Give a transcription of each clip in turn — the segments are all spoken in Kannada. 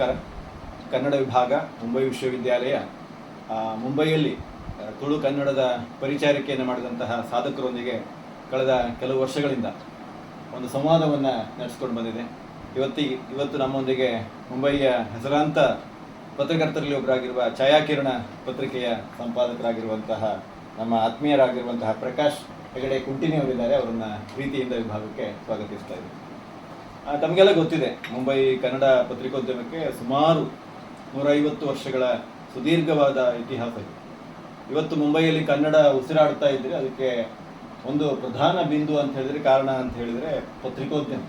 ನಮಸ್ಕಾರ. ಕನ್ನಡ ವಿಭಾಗ, ಮುಂಬೈ ವಿಶ್ವವಿದ್ಯಾಲಯ. ಮುಂಬೈಯಲ್ಲಿ ತುಳು ಕನ್ನಡದ ಪರಿಚಾರಿಕೆಯನ್ನು ಮಾಡಿದಂತಹ ಸಾಧಕರೊಂದಿಗೆ ಕಳೆದ ಕೆಲವು ವರ್ಷಗಳಿಂದ ಒಂದು ಸಂವಾದವನ್ನು ನಡೆಸ್ಕೊಂಡು ಬಂದಿದೆ. ಇವತ್ತಿಗೆ ಇವತ್ತು ನಮ್ಮೊಂದಿಗೆ ಮುಂಬಯಿಯ ಹೆಸರಾಂತ ಪತ್ರಕರ್ತರಲ್ಲಿ ಒಬ್ಬರಾಗಿರುವ ಛಾಯಾಕಿರಣ ಪತ್ರಿಕೆಯ ಸಂಪಾದಕರಾಗಿರುವಂತಹ ನಮ್ಮ ಆತ್ಮೀಯರಾಗಿರುವಂತಹ ಪ್ರಕಾಶ್ ಹೆಗಡೆ ಕುಂಟಿನಿ ಅವರಿದ್ದಾರೆ ಅವರನ್ನು ಪ್ರೀತಿಯಿಂದ ವಿಭಾಗಕ್ಕೆ ಸ್ವಾಗತಿಸ್ತಾ ಇದ್ದೀನಿ. ತಮಗೆಲ್ಲ ಗೊತ್ತಿದೆ, ಮುಂಬೈ ಕನ್ನಡ ಪತ್ರಿಕೋದ್ಯಮಕ್ಕೆ ಸುಮಾರು ನೂರೈವತ್ತು ವರ್ಷಗಳ ಸುದೀರ್ಘವಾದ ಇತಿಹಾಸ ಇದೆ. ಇವತ್ತು ಮುಂಬೈಯಲ್ಲಿ ಕನ್ನಡ ಉಸಿರಾಡ್ತಾ ಇದ್ರೆ ಅದಕ್ಕೆ ಒಂದು ಪ್ರಧಾನ ಬಿಂದು ಅಂತ ಹೇಳಿದ್ರೆ ಕಾರಣ ಅಂತ ಹೇಳಿದ್ರೆ ಪತ್ರಿಕೋದ್ಯಮ.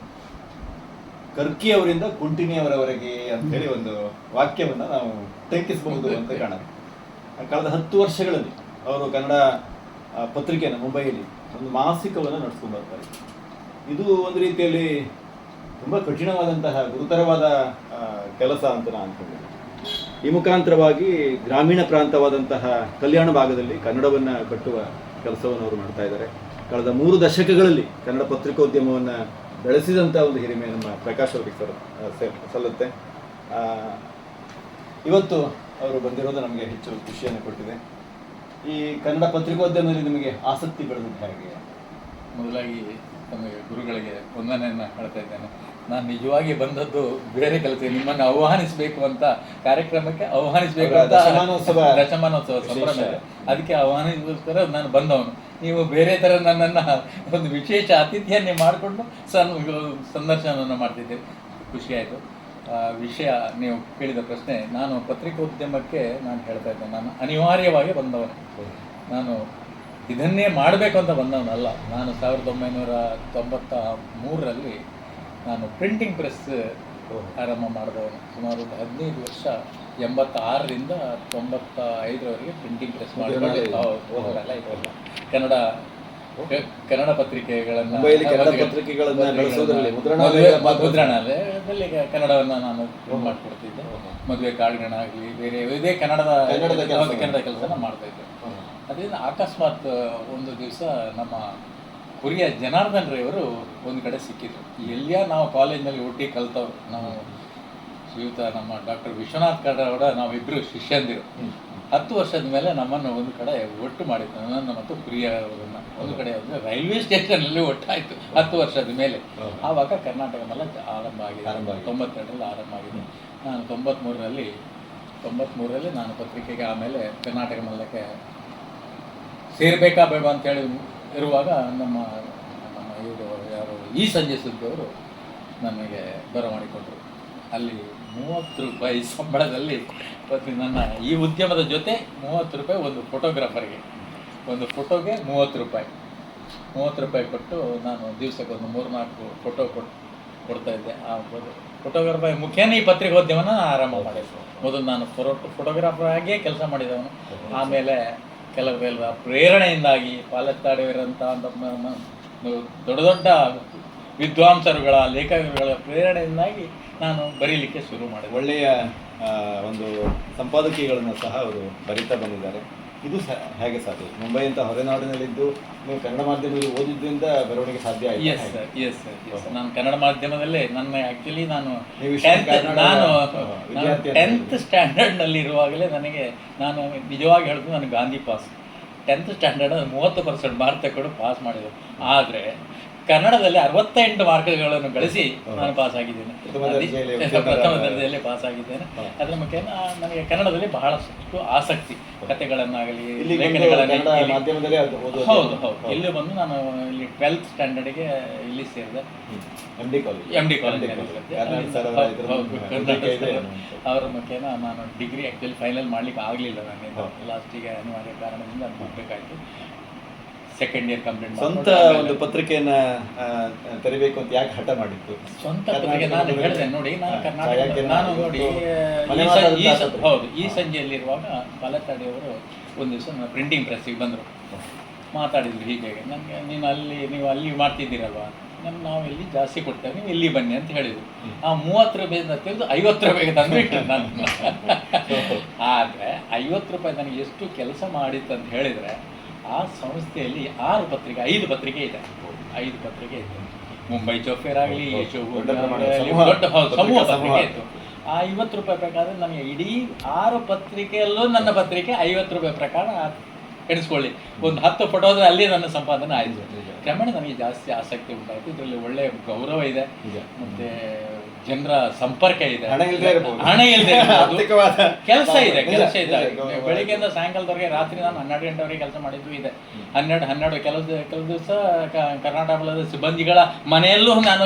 ಕರ್ಕಿ ಅವರಿಂದ ಕುಂಟಿನಿ ಅವರವರೆಗೆ ಹೇಳಿ ಒಂದು ವಾಕ್ಯವನ್ನ ನಾವು ಟಂಕಿಸಬಹುದು ಅಂತ ಕಾಣುತ್ತೆ. ಕಳೆದ ಹತ್ತು ವರ್ಷಗಳಲ್ಲಿ ಅವರು ಕನ್ನಡ ಪತ್ರಿಕೆಯನ್ನು ಮುಂಬೈಯಲ್ಲಿ ಒಂದು ಮಾಸಿಕವನ್ನು ನಡೆಸ್ಕೊಂಡು ಬರ್ತಾರೆ. ಇದು ಒಂದು ರೀತಿಯಲ್ಲಿ ತುಂಬ ಕಠಿಣವಾದಂತಹ ಗುರುತರವಾದ ಕೆಲಸ ಅಂತ ನಾನು ಅನ್ಕೊಂಡಿದ್ದೆ ಈ ಮುಖಾಂತರವಾಗಿ ಗ್ರಾಮೀಣ ಪ್ರಾಂತವಾದಂತಹ ಕಲ್ಯಾಣ ಭಾಗದಲ್ಲಿ ಕನ್ನಡವನ್ನು ಕಟ್ಟುವ ಕೆಲಸವನ್ನು ಅವರು ಮಾಡ್ತಾ ಇದ್ದಾರೆ. ಕಳೆದ ಮೂರು ದಶಕಗಳಲ್ಲಿ ಕನ್ನಡ ಪತ್ರಿಕೋದ್ಯಮವನ್ನು ಬೆಳೆಸಿದಂಥ ಒಂದು ಹಿರಿಮೆ ನಮ್ಮ ಪ್ರಕಾಶ್ ಅವರಿಗೆ ಸರ್ ಸಲ್ಲುತ್ತೆ. ಇವತ್ತು ಅವರು ಬಂದಿರೋದು ನಮಗೆ ಹೆಚ್ಚು ಖುಷಿಯನ್ನು ಕೊಟ್ಟಿದೆ. ಈ ಕನ್ನಡ ಪತ್ರಿಕೋದ್ಯಮದಲ್ಲಿ ನಿಮಗೆ ಆಸಕ್ತಿ ಬೆಳೆದಿದ್ದ ಹಾಗೆ? ಮೊದಲಾಗಿ ತಮಗೆ ಗುರುಗಳಿಗೆ ವಂದನೆಯನ್ನು ಹೇಳ್ತಾ ಇದ್ದೇನೆ. ನಾನು ನಿಜವಾಗಿ ಬಂದದ್ದು ಬೇರೆ ಕೆಲಸ ನಿಮ್ಮನ್ನು ಆಹ್ವಾನಿಸಬೇಕು ಅಂತ ಕಾರ್ಯಕ್ರಮಕ್ಕೆ ಆಹ್ವಾನಿಸಬೇಕು ಅಂತ ದಶಮಾನೋತ್ಸವ ದಶಮಾನೋತ್ಸವ ಸಂಭ್ರಮ. ಅದಕ್ಕೆ ಆಹ್ವಾನಿಸೋಸ್ಕರ ನಾನು ಬಂದವನು. ನೀವು ಬೇರೆ ಥರ ನನ್ನನ್ನು ಒಂದು ವಿಶೇಷ ಅತಿಥಿಯನ್ನೇ ಮಾಡಿಕೊಂಡು ಸನ್ ಸಂದರ್ಶನವನ್ನು ಮಾಡ್ತಿದ್ದೆ. ಖುಷಿ ಆಯಿತು. ವಿಷಯ ನೀವು ಕೇಳಿದ ಪ್ರಶ್ನೆ ನಾನು ಪತ್ರಿಕೋದ್ಯಮಕ್ಕೆ ನಾನು ಹೇಳ್ತಾ ಇದ್ದೆ ನಾನು ಅನಿವಾರ್ಯವಾಗಿ ಬಂದವನು. ನಾನು ಇದನ್ನೇ ಮಾಡಬೇಕು ಅಂತ ಬಂದವನಲ್ಲ. ನಾನು ಸಾವಿರದ ಒಂಬೈನೂರ ತೊಂಬತ್ತ ಮೂರರಲ್ಲಿ ನಾನು ಪ್ರಿಂಟಿಂಗ್ ಪ್ರೆಸ್ ಆರಂಭ ಮಾಡಿದವನು. ಸುಮಾರು ಒಂದು ಹದಿನೈದು ವರ್ಷ ಎಂಬತ್ತಾರರಿಂದ ತೊಂಬತ್ತ ಐದರವರೆಗೆ ಪ್ರಿಂಟಿಂಗ್ ಪ್ರೆಸ್. ಮಾಡಿಕೊಂಡು ಕನ್ನಡ ಕನ್ನಡ ಪತ್ರಿಕೆಗಳನ್ನು ಕನ್ನಡ ಮುದ್ರಣಾಲಯದಲ್ಲಿ ಕನ್ನಡವನ್ನು ನಾನು ಮಾಡಿಕೊಡ್ತಿದ್ದೆ. ಮದುವೆ ಕಾರ್ಡ್ಗಳಾಗಲಿ ಬೇರೆ ಇದೇ ಕನ್ನಡದ ಕನ್ನಡದ ಕೆಲಸ. ಮಾಡ್ತಾ ಇದ್ದೆ. ಅದರಿಂದ ಅಕಸ್ಮಾತ್ ಒಂದು ದಿವಸ ನಮ್ಮ ಕುರಿಯ ಜನಾರ್ದನ್ ರೈವರು ಒಂದು ಕಡೆ ಸಿಕ್ಕಿದ್ರು. ಎಲ್ಲಿಯ ನಾವು ಕಾಲೇಜ್ನಲ್ಲಿ ಒಟ್ಟಿಗೆ ಕಲ್ತವ್ರು. ನಾವು ಶ್ರೀಯುತ ನಮ್ಮ ಡಾಕ್ಟರ್ ವಿಶ್ವನಾಥ್ ಕಡವಡ ನಾವಿಬ್ಬರು ಶಿಷ್ಯಂದಿರು. ಹತ್ತು ವರ್ಷದ ಮೇಲೆ ನಮ್ಮನ್ನು ಒಂದು ಕಡೆ ಒಟ್ಟು ಮಾಡಿದ್ದು ನನ್ನನ್ನು ಮತ್ತು ಪ್ರಿಯ ಅವರನ್ನ. ಒಂದು ಕಡೆ ಅಂದರೆ ರೈಲ್ವೆ ಸ್ಟೇಷನಲ್ಲಿ ಒಟ್ಟಾಯಿತು ಹತ್ತು ವರ್ಷದ ಮೇಲೆ. ಆವಾಗ ಕರ್ನಾಟಕ ಮಲ್ಲ ಆರಂಭ ಆಗಿದೆ. ಆರಂಭ. ತೊಂಬತ್ತೆರಡರಲ್ಲಿ ಆರಂಭ ಆಗಿದೆ. ನಾನು ತೊಂಬತ್ತ್ಮೂರರಲ್ಲಿ ತೊಂಬತ್ತ್ಮೂರರಲ್ಲಿ ನಾನು ಪತ್ರಿಕೆಗೆ ಆಮೇಲೆ ಕರ್ನಾಟಕ ಮಲ್ಲಕ್ಕೆ ಸೇರಬೇಕಾ ಬೇಡ ಅಂತೇಳಿ ಇರುವಾಗ ನಮ್ಮ ನಮ್ಮ ಇವರು ಯಾರು ಈ ಸಂಜೆ ಸುದ್ದಿಯವರು ನನಗೆ ಕೊಟ್ಟರು ಅಲ್ಲಿ ಮೂವತ್ತು ರೂಪಾಯಿ ಸಂಬಳದಲ್ಲಿ ಪ್ರತಿ ನನ್ನ ಈ ಉದ್ಯಮದ ಜೊತೆ ಮೂವತ್ತು ರೂಪಾಯಿ ಒಂದು ಫೋಟೋಗ್ರಾಫರ್ಗೆ. ಒಂದು ಫೋಟೋಗೆ ಮೂವತ್ತು ರೂಪಾಯಿ. ಮೂವತ್ತು ರೂಪಾಯಿ ಕೊಟ್ಟು ನಾನು ದಿವಸಕ್ಕೆ ಒಂದು ಮೂರು ನಾಲ್ಕು ಫೋಟೋ ಕೊಟ್ಟು ಕೊಡ್ತಾ ಇದ್ದೆ. ಆ ಫೋಟೋಗ್ರಾಫರ್ ಮುಖೇನ ಈ ಪತ್ರಿಕೋದ್ಯಮನ ಆರಂಭ ಮಾಡಿದೆ ಮೊದಲು ನಾನು ಫೋಟೋ ಫೋಟೋಗ್ರಾಫರ್ ಆಗಿಯೇ ಕೆಲಸ ಮಾಡಿದವನು. ಆಮೇಲೆ ಕೆಲವೆಲ್ಲ ಪ್ರೇರಣೆಯಿಂದಾಗಿ ಪಾಲತ್ತಾಡಿವರಂಥ ದೊಡ್ಡ ದೊಡ್ಡ ವಿದ್ವಾಂಸರುಗಳ, ಲೇಖಕರುಗಳ ಪ್ರೇರಣೆಯಿಂದಾಗಿ ನಾನು ಬರೀಲಿಕ್ಕೆ ಶುರು ಮಾಡಿದೆ. ಒಳ್ಳೆಯ ಒಂದು ಸಂಪಾದಕೀಯಗಳನ್ನು ಸಹ ಅವರು ಬರಿತಾ ಬಂದಿದ್ದಾರೆ. ಇದು ಸ ಹೇಗೆ ಸಾಧ್ಯ? ಮುಂಬೈ ಅಂತ ಹೊರನಾಡಿನಲ್ಲಿದ್ದು ನೀವು ಕನ್ನಡ ಮಾಧ್ಯಮದಲ್ಲಿ ಓದಿದ್ದರಿಂದ ಬರವಣಿಗೆ ಸಾಧ್ಯ ಆಯಿತು? Yes sir yes sir yes ನಾನು ಕನ್ನಡ ಮಾಧ್ಯಮದಲ್ಲೇ ನನ್ನ ಆ್ಯಕ್ಚುಲಿ ನಾನು ನಾನು ಟೆಂತ್ ಸ್ಟ್ಯಾಂಡರ್ಡ್ನಲ್ಲಿ ಇರುವಾಗಲೇ ನನಗೆ ನಾನು ನಿಜವಾಗಿ ಹೇಳಿದ್ರು ನಾನು ಗಾಂಧಿ ಪಾಸ್ ಟೆಂತ್ ಸ್ಟ್ಯಾಂಡರ್ಡ್ ಮೂವತ್ತು ಪರ್ಸೆಂಟ್ ಮಾರ್ಕ್ ತಗೊಂಡು ಪಾಸ್ ಮಾಡಿದೆ. ಆದರೆ ಕನ್ನಡದಲ್ಲಿ ಅರವತ್ತೆಂಟು ಮಾರ್ಕ್ಗಳನ್ನು ಗಳಿಸಿ ನಾನು ಪಾಸ್ ಆಗಿದ್ದೇನೆ ಪ್ರಥಮ ದರ್ಜೆಯಲ್ಲಿ ಪಾಸ್ ಆಗಿದ್ದೇನೆ ಅದರ ಮುಖೇನ ನನಗೆ ಕನ್ನಡದಲ್ಲಿ ಬಹಳಷ್ಟು ಆಸಕ್ತಿ. ಕಥೆಗಳನ್ನಾಗಲಿ ಹೌದು ಹೌದು. ಇಲ್ಲಿ ಬಂದು ನಾನು ಇಲ್ಲಿ ಟ್ವೆಲ್ತ್ ಸ್ಟ್ಯಾಂಡರ್ಡ್ಗೆ ಇಲ್ಲಿ ಸೇರಿದೆ. M D college M D college ಅವರ ಮುಖೇನ ನಾನು ಡಿಗ್ರಿ ಆ್ಯಕ್ಚುಲಿ ಫೈನಲ್ ಮಾಡ್ಲಿಕ್ಕೆ ಆಗಲಿಲ್ಲ ನನಗೆ. ಲಾಸ್ಟಿಗೆ ಅನಿವಾರ್ಯ ಕಾರಣದಿಂದ ಅದು ಸೆಕೆಂಡ್ ಇಯರ್ ಕಂಪ್ಲೀಟ್ ಸ್ವಂತ ಒಂದು ಪತ್ರಿಕೆಯನ್ನ ತೆರಿಬೇಕು ಅಂತ ಯಾಕೆ ಹಠ ಮಾಡಿತ್ತು ಸ್ವಂತ ಪತ್ರಿಕೆ ನಾನು ಹೇಳಿದೆ ನೋಡಿ ನಾನು ಕರ್ನಾಟಕ ನಾನು ನೋಡಿ ಹೌದು ಈ ಸಂಜೆಯಲ್ಲಿರುವಾಗ ಪಾಲತ್ತಾಡಿಯವರು ಒಂದು ದಿವಸ ನನ್ನ ಪ್ರಿಂಟಿಂಗ್ ಪ್ರೆಸ್ಸಿಗೆ ಬಂದರು. ಮಾತಾಡಿದ್ರು ಹೀಗೆ ನನಗೆ ನೀನು ಅಲ್ಲಿ ನೀವು ಅಲ್ಲಿ ಮಾಡ್ತಿದ್ದೀರಲ್ವಾ? ನಮ್ಮ ನಾವು ಇಲ್ಲಿ ಜಾಸ್ತಿ ಕೊಡ್ತೇವೆ ನೀವು ಇಲ್ಲಿ ಬನ್ನಿ ಅಂತ ಹೇಳಿದ್ರು. ಆ ಮೂವತ್ತು ರೂಪಾಯಿಂದ ತೆಗೆದು ಐವತ್ತು ರೂಪಾಯಿಗೆ ತಂದುಬಿಟ್ಟು ನಾನು ಆದರೆ ಐವತ್ತು ರೂಪಾಯಿ ನನಗೆ ಎಷ್ಟು ಕೆಲಸ ಮಾಡಿತ್ತು ಅಂತ ಹೇಳಿದರೆ ಆ ಸಂಸ್ಥೆಯಲ್ಲಿ ಆರು ಪತ್ರಿಕೆ ಐದು ಪತ್ರಿಕೆ ಇದೆ. ಐದು ಪತ್ರಿಕೆ ಇದೆ. ಮುಂಬೈ ಚೌಫೇರ್ ಆಗಲಿ ದೊಡ್ಡ ಸಮೂಹ, ಪತ್ರಿಕಾ ಇತ್ತು. ಆ ಐವತ್ತು ರೂಪಾಯಿ ಪ್ರಕಾರ ನನಗೆ ಇಡೀ ಆರು ಪತ್ರಿಕೆಯಲ್ಲೂ ನನ್ನ ಪತ್ರಿಕೆ ಐವತ್ತು ರೂಪಾಯಿ ಪ್ರಕಾರ ಎಣಿಸ್ಕೊಳ್ಳಿ ಒಂದು ಹತ್ತು ಆದರೆ ಅಲ್ಲಿ ನನ್ನ ಸಂಪಾದನೆ ಆಯಿತು. ಕ್ರಮೇಣ ನನಗೆ ಜಾಸ್ತಿ ಆಸಕ್ತಿ ಉಂಟಾಯಿತು. ಇದರಲ್ಲಿ ಒಳ್ಳೆಯ ಗೌರವ ಇದೆ. ಮತ್ತೆ ಜನರ ಸಂಪರ್ಕ ಇದೆ. ಹಣ ಇಲ್ಲದೆ ಕೆಲಸ ಇದೆ ಕೆಲಸ ಇದೆ. ಬೆಳಿಗ್ಗೆಯಿಂದ ಸಾಯಂಕಾಲದವರೆಗೆ ರಾತ್ರಿ ನಾನು ಹನ್ನೆರಡು ಗಂಟೆವರೆಗೆ ಕೆಲಸ ಮಾಡಿದ್ದು ಇದೆ. ಹನ್ನೆರಡು ಹನ್ನೆರಡು ಕೆಲವು ಕೆಲವು ದಿವಸ ಕರ್ನಾಟಕ ಸಿಬ್ಬಂದಿಗಳ ಮನೆಯಲ್ಲೂ ನಾನು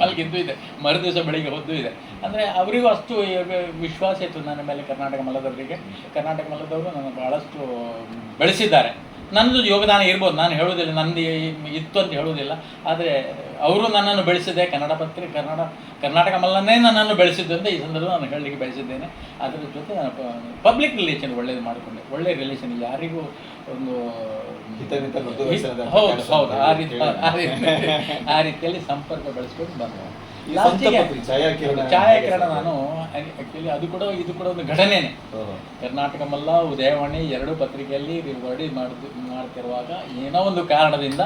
ಮಲಗಿದ್ದು ಇದೆ. ಮರು ದಿವಸ ಬೆಳಿಗ್ಗೆ ಹೊದ್ದು ಇದೆ. ಅಂದರೆ ಅವರಿಗೂ ಅಷ್ಟು ವಿಶ್ವಾಸ ಇತ್ತು ನನ್ನ ಮೇಲೆ ಕರ್ನಾಟಕ ಮಲದವರಿಗೆ ಕರ್ನಾಟಕ ಮಲದವರು ನನ್ನ ಬಹಳಷ್ಟು ಬೆಳೆಸಿದ್ದಾರೆ. ನನ್ನದು ಯೋಗದಾನ ಇರ್ಬೋದು. ನಾನು ಹೇಳೋದಿಲ್ಲ ನಂದು ಇತ್ತು ಅಂತ ಹೇಳೋದಿಲ್ಲ ಆದರೆ ಅವರು ನನ್ನನ್ನು ಬೆಳೆಸಿದೆ ಕನ್ನಡ ಪತ್ರಿಕೆ ಕನ್ನಡ ಕರ್ನಾಟಕ ಮಲ್ಲನೇ ನನ್ನನ್ನು ಬೆಳೆಸಿದ್ದು ಅಂತ ಈ ಸಂದರ್ಭ ನಾನು ಹೇಳಲಿಕ್ಕೆ ಬಯಸಿದ್ದೇನೆ. ಅದರ ಜೊತೆ ನಾನು ಪಬ್ಲಿಕ್ ರಿಲೇಷನ್ ಒಳ್ಳೇದು ಮಾಡಿಕೊಂಡೆ. ಒಳ್ಳೆ ರಿಲೇಷನ್ ಯಾರಿಗೂ ಒಂದು ಹೌದು ಹೌದು. ಆ ರೀತಿ ಆ ರೀತಿಯಲ್ಲಿ ಸಂಪರ್ಕ ಬೆಳೆಸ್ಕೊಂಡು ಬಂದೆ ಛಾಯಾಕಿರಣ ನಾನು ಆಕ್ಚುಲಿ ಅದು ಕೂಡ ಇದು ಕೂಡ ಒಂದು ಘಟನೆ ಕರ್ನಾಟಕ ಮಲ್ಲ ಉದಯವಾಣಿ ಎರಡು ಪತ್ರಿಕೆಯಲ್ಲಿ ವರದಿ ಮಾಡ್ದು ಮಾಡ್ತಿರುವಾಗ ಏನೋ ಒಂದು ಕಾರಣದಿಂದ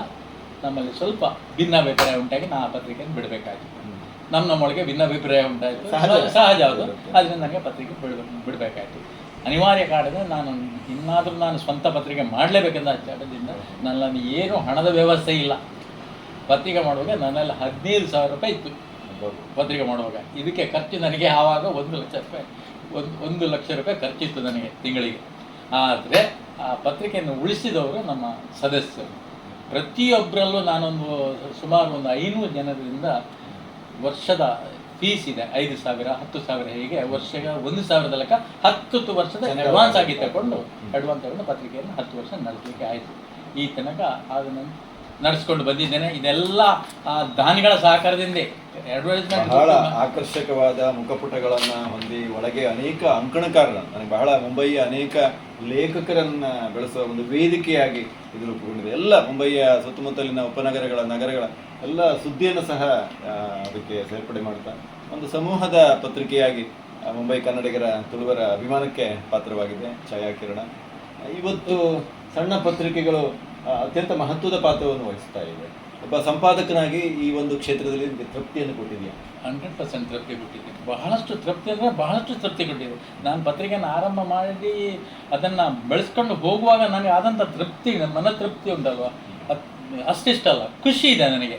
ನಮ್ಮಲ್ಲಿ ಸ್ವಲ್ಪ ಭಿನ್ನಾಭಿಪ್ರಾಯ ಉಂಟಾಗಿ ನಾ ಆ ಪತ್ರಿಕೆಯನ್ನು ಬಿಡಬೇಕಾಯ್ತು. ನಮ್ಮ ನಮ್ಮೊಳಗೆ ಭಿನ್ನಾಭಿಪ್ರಾಯ ಉಂಟಾಯಿತು. ಸಹಜ. ಸಹಜ ಹೌದು. ಅದರಿಂದ ನನಗೆ ಪತ್ರಿಕೆ ಬಿಡ ಬಿಡಬೇಕಾಯ್ತು. ಅನಿವಾರ್ಯ ಕಾರಣದಿಂದ ನಾನು ಇನ್ನಾದರೂ ನಾನು ಸ್ವಂತ ಪತ್ರಿಕೆ ಮಾಡಲೇಬೇಕೆಂದು ಕಾರಣದಿಂದ ನನ್ನಲ್ಲಿ ಏನು ಹಣದ ವ್ಯವಸ್ಥೆ ಇಲ್ಲ. ಪತ್ರಿಕೆ ಮಾಡುವಾಗ ನನ್ನಲ್ಲಿ ಹದಿನೈದು ಸಾವಿರ ರೂಪಾಯಿ ಇತ್ತು. ಪತ್ರಿಕೆ ಮಾಡುವಾಗ. ಇದಕ್ಕೆ ಖರ್ಚು ನನಗೆ ಆವಾಗ ಒಂದು ಲಕ್ಷ ರೂಪಾಯಿ ಒಂದು ಒಂದು ಲಕ್ಷ ರೂಪಾಯಿ ಖರ್ಚಿತ್ತು ನನಗೆ ತಿಂಗಳಿಗೆ. ಆದರೆ ಆ ಪತ್ರಿಕೆಯನ್ನು ಉಳಿಸಿದವರು ನಮ್ಮ ಸದಸ್ಯರು. ಪ್ರತಿಯೊಬ್ಬರಲ್ಲೂ ನಾನೊಂದು ಸುಮಾರು ಒಂದು ಐನೂರು ಜನರಿಂದ ವರ್ಷದ ಫೀಸ್ ಇದೆ. ಐದು ಸಾವಿರ ಹತ್ತು ಸಾವಿರ ಹೀಗೆ ವರ್ಷಗ ಒಂದು ಸಾವಿರದ ಲೆಕ್ಕ ಹತ್ತು ವರ್ಷದ ಅಡ್ವಾನ್ಸ್ ಆಗಿ. ತಗೊಂಡು. ಅಡ್ವಾನ್ಸ್ ತಗೊಂಡು ಪತ್ರಿಕೆಯನ್ನು ಹತ್ತು ವರ್ಷ ನಡೆಸಲಿಕ್ಕೆ ಆಯಿತು. ಈ ತನಕ ಅದನ್ನು ನಡೆಸ್ಕೊಂಡು ಬಂದಿದ್ದೇನೆ. ಇದೆಲ್ಲ ದಾನಿಗಳ ಸಹಕಾರದಿಂದ. ಬಹಳ ಅಡ್ವರ್ಟೈಸ್ಮೆಂಟ್ ಆಕರ್ಷಕವಾದ ಮುಖಪುಟಗಳನ್ನು ಹೊಂದಿ ಒಳಗೆ ಅನೇಕ ಅಂಕಣಕಾರರ ನನಗೆ ಬಹಳ ಮುಂಬಯಿಯ ಅನೇಕ ಲೇಖಕರನ್ನ ಬೆಳೆಸುವ ಒಂದು ವೇದಿಕೆಯಾಗಿ ಇದು ರೂಪುಗೊಂಡಿದೆ. ಎಲ್ಲ ಮುಂಬಯಿಯ ಸುತ್ತಮುತ್ತಲಿನ ಉಪನಗರಗಳ ನಗರಗಳ ಎಲ್ಲ ಸುದ್ದಿಯನ್ನು ಸಹ ಅದಕ್ಕೆ ಸೇರ್ಪಡೆ ಮಾಡ್ತಾ ಒಂದು ಸಮೂಹದ ಪತ್ರಿಕೆಯಾಗಿ ಮುಂಬೈ ಕನ್ನಡಿಗರ ತುಳುವರ ಅಭಿಮಾನಕ್ಕೆ ಪಾತ್ರವಾಗಿದೆ ಛಾಯಾಕಿರಣ. ಇವತ್ತು ಸಣ್ಣ ಪತ್ರಿಕೆಗಳು ಅತ್ಯಂತ ಮಹತ್ವದ ಪಾತ್ರವನ್ನು ವಹಿಸ್ತಾ ಇದೆ. ಒಬ್ಬ ಸಂಪಾದಕನಾಗಿ ಈ ಒಂದು ಕ್ಷೇತ್ರದಲ್ಲಿ ನಿಮಗೆ ತೃಪ್ತಿಯನ್ನು ಕೊಟ್ಟಿದೆಯಾ? ಹಂಡ್ರೆಡ್ ಪರ್ಸೆಂಟ್ ತೃಪ್ತಿ ಕೊಟ್ಟಿದೆ ಬಹಳಷ್ಟು ತೃಪ್ತಿ ಅಂದರೆ ಬಹಳಷ್ಟು ತೃಪ್ತಿ ಕೊಟ್ಟಿದೆ ನಾನು ಪತ್ರಿಕೆಯನ್ನು ಆರಂಭ ಮಾಡಿ ಅದನ್ನು ಬೆಳೆಸ್ಕೊಂಡು ಹೋಗುವಾಗ ನನಗೆ ಆದಂಥ ತೃಪ್ತಿ ಮನ ತೃಪ್ತಿ ಉಂಟಲ್ವ ಅಷ್ಟಿಷ್ಟಲ್ಲ ಖುಷಿ ಇದೆ ನನಗೆ.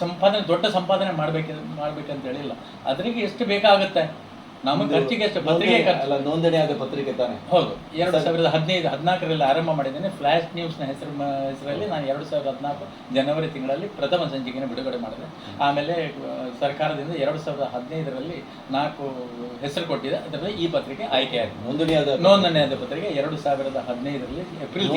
ಸಂಪಾದನೆ, ದೊಡ್ಡ ಸಂಪಾದನೆ ಮಾಡಬೇಕು, ಮಾಡಬೇಕಂತ ಹೇಳಿಲ್ಲ. ಅದರಿಗೆ ಎಷ್ಟು ಬೇಕಾಗುತ್ತೆ? ನಮ್ಮ ಖರ್ಚಿಗೆ ಅಷ್ಟೇ ಪತ್ರಿಕೆ ನೋಂದಣಿ- ಆದ ಅಲ್ಲ ನೋಂದಣಿಯಾದ ಪತ್ರಿಕೆ ತಾನೆ? ಹೌದು ಎರಡು ಸಾವಿರದ ಹದಿನೈದು ಹದಿನಾಲ್ಕರಲ್ಲಿ ಆರಂಭ ಮಾಡಿದ್ದೇನೆ. ಫ್ಲಾಶ್ನ ಹೆಸರು ಹೆಸರಲ್ಲಿ ನಾನು ಎರಡು ಸಾವಿರದ ಹದಿನಾಲ್ಕು ಜನವರಿ ತಿಂಗಳಲ್ಲಿ ಪ್ರಥಮ ಸಂಚಿಕೆಯನ್ನು ಬಿಡುಗಡೆ ಮಾಡಿದೆ. ಆಮೇಲೆ ಸರ್ಕಾರದಿಂದ ಎರಡು ಸಾವಿರದ ಹದಿನೈದರಲ್ಲಿ ನಾಲ್ಕು ಹೆಸರು ಕೊಟ್ಟಿದೆ. ಅದರಲ್ಲಿ ಈ ಪತ್ರಿಕೆ ಆಯ್ಕೆಯಾಗಿದೆ ನೋಂದಣಿಯಾದ ನೋಂದಣಿಯಾದ ಪತ್ರಿಕೆ. ಎರಡು ಸಾವಿರದ ಹದಿನೈದರಲ್ಲಿ ಏಪ್ರಿಲ್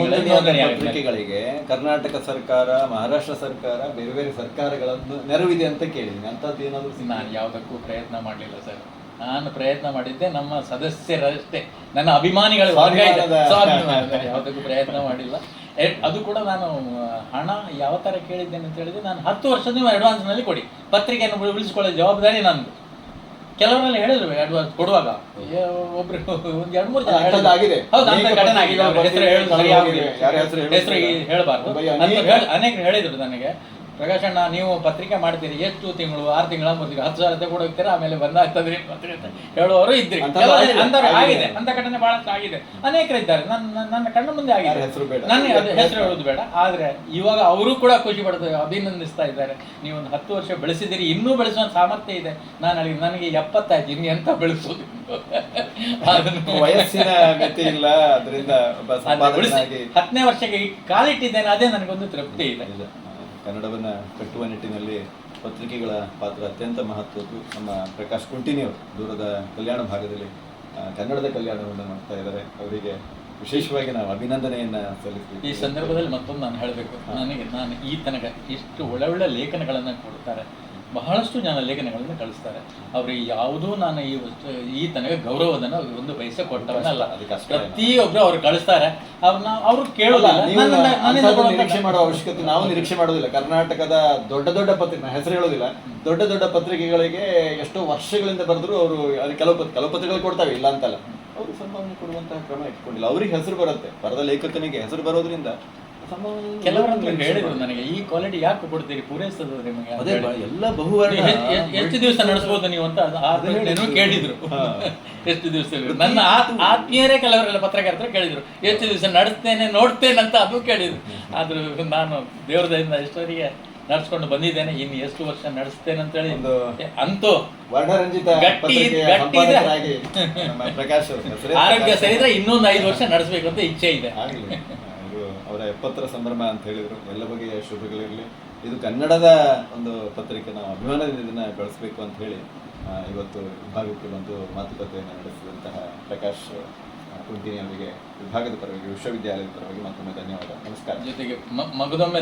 ಪತ್ರಿಕೆಗಳಿಗೆ ಕರ್ನಾಟಕ ಸರ್ಕಾರ ಮಹಾರಾಷ್ಟ್ರ ಸರ್ಕಾರ ಬೇರೆ ಬೇರೆ ಸರ್ಕಾರಗಳನ್ನು ನೆರವಿದೆ ಅಂತ ಕೇಳಿದ್ದೀನಿ. ಅಂತದ್ದು ಏನಾದರೂ? ನಾನು ಯಾವುದಕ್ಕೂ ಪ್ರಯತ್ನ ಮಾಡಲಿಲ್ಲ ಸರ್. ನಾನು ಪ್ರಯತ್ನ ಮಾಡಿದ್ದೆ ನಮ್ಮ ಸದಸ್ಯರಷ್ಟೇ ನನ್ನ ಅಭಿಮಾನಿಗಳು ಯಾವ್ದಕ್ಕೂ ಪ್ರಯತ್ನ ಮಾಡಿಲ್ಲ. ಅದು ಕೂಡ ನಾನು ಹಣ ಯಾವ ಥರ ಕೇಳಿದ್ದೇನೆ ಅಂತ ಹೇಳಿದ್ರೆ ನಾನು ಹತ್ತು ವರ್ಷದ ನೀವು ಅಡ್ವಾನ್ಸ್ನಲ್ಲಿ ಕೊಡಿ. ಪತ್ರಿಕೆಯನ್ನು ಉಳಿಸಿಕೊಳ್ಳೋ ಜವಾಬ್ದಾರಿ ನಂದು. ಕೆಲವರಲ್ಲಿ ಹೇಳಿದ್ರು ಅಡ್ವಾನ್ಸ್ ಕೊಡುವಾಗ. ಒಬ್ರು ಒಂದ್ ಎರಡು ಮೂರು ಜನ ಹೇಳಿದ್ರು. ಆಗಿದೆ. ಹೌದು ಅಂತ ಘಟನೆ ಆಗಿದೆ. ಹೆಸರು ಹೇಳಬಾರ್ದು. ಅನೇಕ- ಅನೇಕರು ಹೇಳಿದ್ರು ನನಗೆ. ಪ್ರಕಾಶ್ ಅಣ್ಣ ನೀವು ಪತ್ರಿಕೆ ಮಾಡ್ತೀರಿ. ಎಷ್ಟು ತಿಂಗಳು? ಆರು ತಿಂಗಳ ತಿಂಗಳು ಹತ್ತು ಸಾವಿರ ಕೂಡ ಹೋಗ್ತೀರಾ? ಆಮೇಲೆ ಇದ್ದೀರಿ ಪತ್ರಿಕೆ ಅಂತ ಹೇಳುವವರು ಇದ್ರಿ ಆಗಿದೆ. ಅಂತ ಘಟನೆ ಬಹಳ ಆಗಿದೆ. ಅನೇಕರು ಇದ್ದಾರೆ ನನ್ನ ನನ್ನ ಕಣ್ಣ ಮುಂದೆ ಆಗಿದೆ. ಹೆಸರು ಬೇಡ. ನನ್ನ ಹೆಸರು ಹೇಳೋದು ಬೇಡ. ಆದ್ರೆ ಇವಾಗ ಅವರು ಕೂಡ ಖುಷಿ ಪಡ್ತಾರೆ ಅಭಿನಂದಿಸ್ತಾ ಇದ್ದಾರೆ. ನೀವು ಒಂದು ಹತ್ತು ವರ್ಷ ಬೆಳೆಸಿದಿರಿ ಇನ್ನೂ ಬೆಳೆಸುವ ಸಾಮರ್ಥ್ಯ ಇದೆ. ನಾನು ಅಲ್ಲಿ ನನಗೆ ಎಪ್ಪತ್ತಾಯ್ತು ಇನ್ನು ಎಂತ ಬೆಳೆಸೋದು ವಯಸ್ಸಿನ ಗತಿ ಇಲ್ಲ. ಅದರಿಂದ ಹತ್ತನೇ ವರ್ಷಕ್ಕೆ ಕಾಲಿಟ್ಟಿದ್ದೇನೆ. ಅದೇ ನನಗೊಂದು ತೃಪ್ತಿ ಇದೆ. ಕನ್ನಡವನ್ನ ಕಟ್ಟುವ ನಿಟ್ಟಿನಲ್ಲಿ ಪತ್ರಿಕೆಗಳ ಪಾತ್ರ ಅತ್ಯಂತ ಮಹತ್ವದ್ದು. ನಮ್ಮ ಪ್ರಕಾಶ್ ಕುಂಟಿನಿಯವರು ದೂರದ ಕಲ್ಯಾಣ ಭಾಗದಲ್ಲಿ ಕನ್ನಡದ ಕಲ್ಯಾಣವನ್ನು ಮಾಡ್ತಾ ಇದ್ದಾರೆ. ಅವರಿಗೆ ವಿಶೇಷವಾಗಿ ನಾವು ಅಭಿನಂದನೆಯನ್ನು ಸಲ್ಲಿಸ್ತೀವಿ. ಈ ಸಂದರ್ಭದಲ್ಲಿ ಮತ್ತೊಂದು ನಾನು ಹೇಳಬೇಕು. ನನಗೆ ನಾನು ಈ ತನಕ ಇಷ್ಟು ಒಳ್ಳೆ ಒಳ್ಳೆ ಲೇಖನಗಳನ್ನು ಕೊಡ್ತಾರೆ. ಬಹಳಷ್ಟು ಜನ ಲೇಖನಗಳನ್ನು ಕಳಿಸ್ತಾರೆ. ಅವ್ರಿಗೆ ಯಾವುದೂ ನಾನು ಈ ವಸ್ತು ಈ ತನಕ ಅವ್ರಿಗೆ ಒಂದು ಪೈಸೆ ಕೊಟ್ಟವನಲ್ಲ. ಅದಕ್ಕೆ ಪ್ರತಿಯೊಬ್ರು ಅವ್ರು ಕಳಿಸ್ತಾರೆ. ಅವ್ರನ್ನ ಅವರು ಕೇಳೋದಿಲ್ಲ. ನಿರೀಕ್ಷೆ ಮಾಡುವ ಅವಶ್ಯಕತೆ ನಾವು ನಿರೀಕ್ಷೆ ಮಾಡೋದಿಲ್ಲ. ಕರ್ನಾಟಕದ ದೊಡ್ಡ ದೊಡ್ಡ ಪತ್ರಿಕೆ ಹೆಸರು ಹೇಳೋದಿಲ್ಲ. ದೊಡ್ಡ ದೊಡ್ಡ ಪತ್ರಿಕೆಗಳಿಗೆ ಎಷ್ಟೋ ವರ್ಷಗಳಿಂದ ಬರೆದ್ರು ಅವರು ಅದು ಕೆಲವು ಕೆಲವು ಪತ್ರಿಕೆಗಳು ಕೊಡ್ತಾವೆ ಇಲ್ಲ ಅಂತಲ್ಲ. ಅವರು ಸಂಭಾವನೆ ಕೊಡುವಂತಹ ಕ್ರಮ ಇಟ್ಕೊಂಡಿಲ್ಲ. ಅವ್ರಿಗೆ ಹೆಸರು ಬರುತ್ತೆ. ಬರದ ಲೇಖಕನಿಗೆ ಹೆಸರು ಬರೋದ್ರಿಂದ ಸಮ- ಕೆಲವರು ಹತ್ರ ಹೇಳಿದ್ರು ನನಗೆ ಈ ಕ್ವಾಲಿಟಿ ಯಾಕೆ ಕೊಡ್ತೀರಿ? ಪೂರೈಸ್ತದ ನಿಮಗೆ ಅದೇ ಎಲ್ಲ ಬಹುವರ್ಣ ಎಷ್ಟ್- ದಿವಸ ನಡೆಸಬಹುದು ನೀವು ಅಂತ ಅದು ಆ ಅದೇ ಪ್ರಶ್ನೆನೂ ಹೇಳಿದ್ದು. ಕೇಳಿದ್ರು ಎಷ್ಟು ದಿವಸ ನನ್ನ ಆತ್ಮೀಯರೇ ಕೆಲವರೆಲ್ಲ ಪತ್ರಕರ್ತರು ಕೇಳಿದ್ರು. ಎಷ್ಟು ದಿವಸ ನಡೆಸ್ತೇನೆ ನೋಡ್ತೇನೆ ಅಂತ ಅದು ಕೇಳಿದ್ರು. ಆದ್ರೂ ನಾನು ದೇವ್ರ ದಯದಿಂದ ಇಷ್ಟವರೆಗೆ ನಡ್ಸ್ಕೊಂಡು ಬಂದಿದ್ದೇನೆ. ಇನ್ನು ಎಷ್ಟು ವರ್ಷ ನಡೆಸ್ತೇನೆ ಅಂತ ಹೇಳಿ ಅಂತೂ ವರ್ಣರಂಜಿತ ಗಟ್ಟಿ- ಗಟ್ಟಿ ನಮ್ಮ ಪ್ರಕಾಶ್ ಆರೋಗ್ಯ ಪ್ರಕಾಶ್ ಸರಿ ಇನ್ನೊಂದು ಐದು ವರ್ಷ ನಡೆಸಬೇಕು ಅಂತ ಇಚ್ಛೆ ಇದೆ. ಎಪ್ಪತ್ತರ ಸಂಭ್ರಮ ಅಂತ ಹೇಳಿದ್ರು. ಎಲ್ಲ ಬಗೆಯ ಶುಭಗಳಿರಲಿ ಇದು ಕನ್ನಡದ ಒಂದು ಪತ್ರಿಕೆ. ನಾವು ಅಭಿಮಾನದಿಂದ ಇದನ್ನು ಬೆಳೆಸಬೇಕು ಅಂತ ಹೇಳಿ ಇವತ್ತು ವಿಭಾಗಕ್ಕೆ ಬಂದು ಮಾತುಕತೆಯನ್ನು ನಡೆಸಿದಂತಹ ಪ್ರಕಾಶ್ ಕುಂಟಿನಿ ಅವರಿಗೆ ವಿಭಾಗದ ಪರವಾಗಿ, ವಿಶ್ವವಿದ್ಯಾಲಯದ ಪರವಾಗಿ ಮತ್ತೊಮ್ಮೆ ಧನ್ಯವಾದ. ನಮಸ್ಕಾರ. ಜೊತೆಗೆ ಮಗದೊಮ್ಮೆ